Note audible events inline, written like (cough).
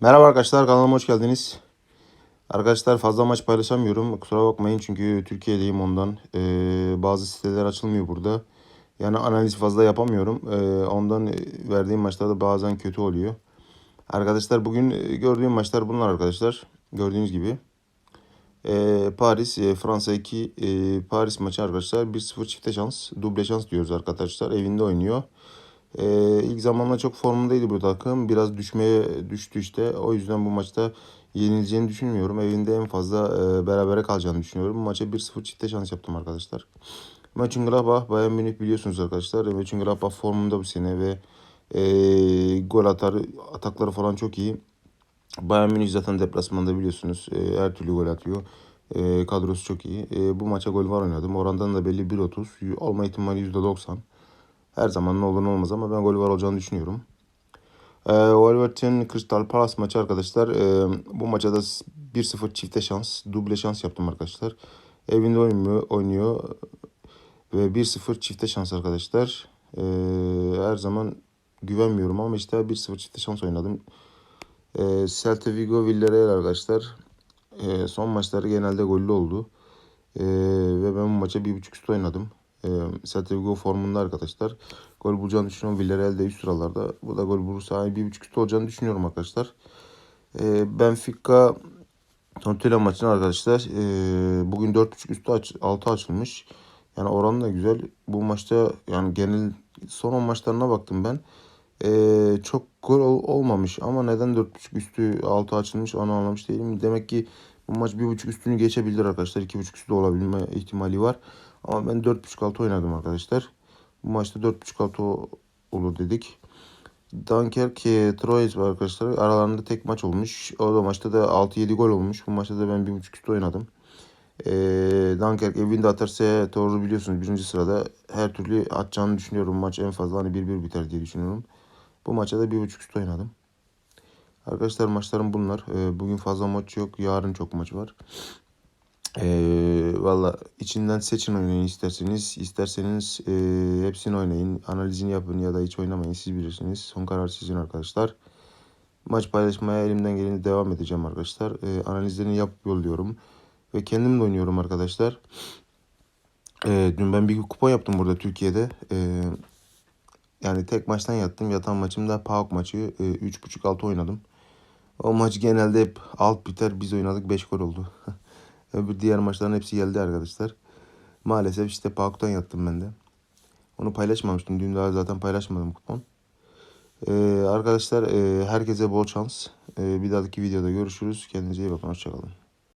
Merhaba arkadaşlar kanalıma hoş geldiniz. Arkadaşlar fazla maç paylaşamıyorum. Kusura bakmayın çünkü Türkiye'deyim ondan. Ee, bazı siteler açılmıyor burada. Yani analiz fazla yapamıyorum. Ee, ondan verdiğim maçlarda bazen kötü oluyor. Arkadaşlar bugün gördüğüm maçlar bunlar arkadaşlar. Gördüğünüz gibi. Ee, Paris, e, Fransa 2 e, Paris maçı arkadaşlar. 1-0 çifte şans. Duble şans diyoruz arkadaşlar. Evinde oynuyor. Ee, ilk zamanlar çok formundaydı bu takım. Biraz düşmeye düştü işte. O yüzden bu maçta yenileceğini düşünmüyorum. Evinde en fazla e, berabere kalacağını düşünüyorum. Bu maça 1-0 çifte şans yaptım arkadaşlar. Mönchengladbach, Bayern Münih biliyorsunuz arkadaşlar. Mönchengladbach formunda bu sene ve e, gol atar, atakları falan çok iyi. Bayern Münih zaten deplasmanda biliyorsunuz. E, her türlü gol atıyor. E, kadrosu çok iyi. E, bu maça gol var oynadım. Orandan da belli 1.30. Olma ihtimali %90. Her zaman ne olur ne olmaz ama ben gol var olacağını düşünüyorum. E, Wolverhampton Crystal Palace maçı arkadaşlar. E, bu maçta da 1-0 çifte şans, duble şans yaptım arkadaşlar. Evinde oynuyor, oynuyor ve 1-0 çifte şans arkadaşlar. E, her zaman güvenmiyorum ama işte 1-0 çifte şans oynadım. E, Celta Vigo Villarreal arkadaşlar. E, son maçları genelde gollü oldu. E, ve ben bu maça 1.5 üstü oynadım. E, Celta Vigo formunda arkadaşlar. Gol bulacağını düşünüyorum. Villarreal de üst sıralarda. Bu da gol bulursa 1.5 üstü olacağını düşünüyorum arkadaşlar. E, Benfica Tortilla maçını arkadaşlar. E, bugün 4.5 üstü aç, 6 açılmış. Yani oran da güzel. Bu maçta yani genel son 10 maçlarına baktım ben. Ee, çok gol ol- olmamış ama neden 4.5 üstü 6 açılmış onu anlamış değilim. Demek ki bu maç 1.5 üstünü geçebilir arkadaşlar. 2.5 üstü de olabilme ihtimali var. Ama ben 4.5 altı oynadım arkadaşlar. Bu maçta 4.5 altı olur dedik. Dunkerque Troyes var arkadaşlar. Aralarında tek maç olmuş. O da maçta da 6-7 gol olmuş. Bu maçta da ben 1.5 üstü oynadım. Ee, Dunkerque evinde atarsa doğru biliyorsunuz birinci sırada her türlü atacağını düşünüyorum. Maç en fazla hani 1-1 biter diye düşünüyorum. Bu maça da 1.5 üstü oynadım. Arkadaşlar maçlarım bunlar. Ee, bugün fazla maç yok. Yarın çok maç var. Ee, Valla içinden seçin oynayın isterseniz. İsterseniz e, hepsini oynayın. Analizini yapın ya da hiç oynamayın. Siz bilirsiniz. Son karar sizin arkadaşlar. Maç paylaşmaya elimden geleni devam edeceğim arkadaşlar. Ee, analizlerini yapıp yolluyorum. Ve kendim de oynuyorum arkadaşlar. Ee, dün ben bir kupon yaptım burada Türkiye'de. Ee, yani tek maçtan yattım. Yatan maçımda PAOK maçı e, 3.5-6 oynadım. O maç genelde hep alt biter. Biz oynadık 5 gol oldu. (laughs) Öbür diğer maçların hepsi geldi arkadaşlar. Maalesef işte PAOK'tan yattım ben de. Onu paylaşmamıştım. Dün daha zaten paylaşmadım kupon. Ee, arkadaşlar e, herkese bol şans. Ee, bir dahaki videoda görüşürüz. Kendinize iyi bakın. Hoşçakalın.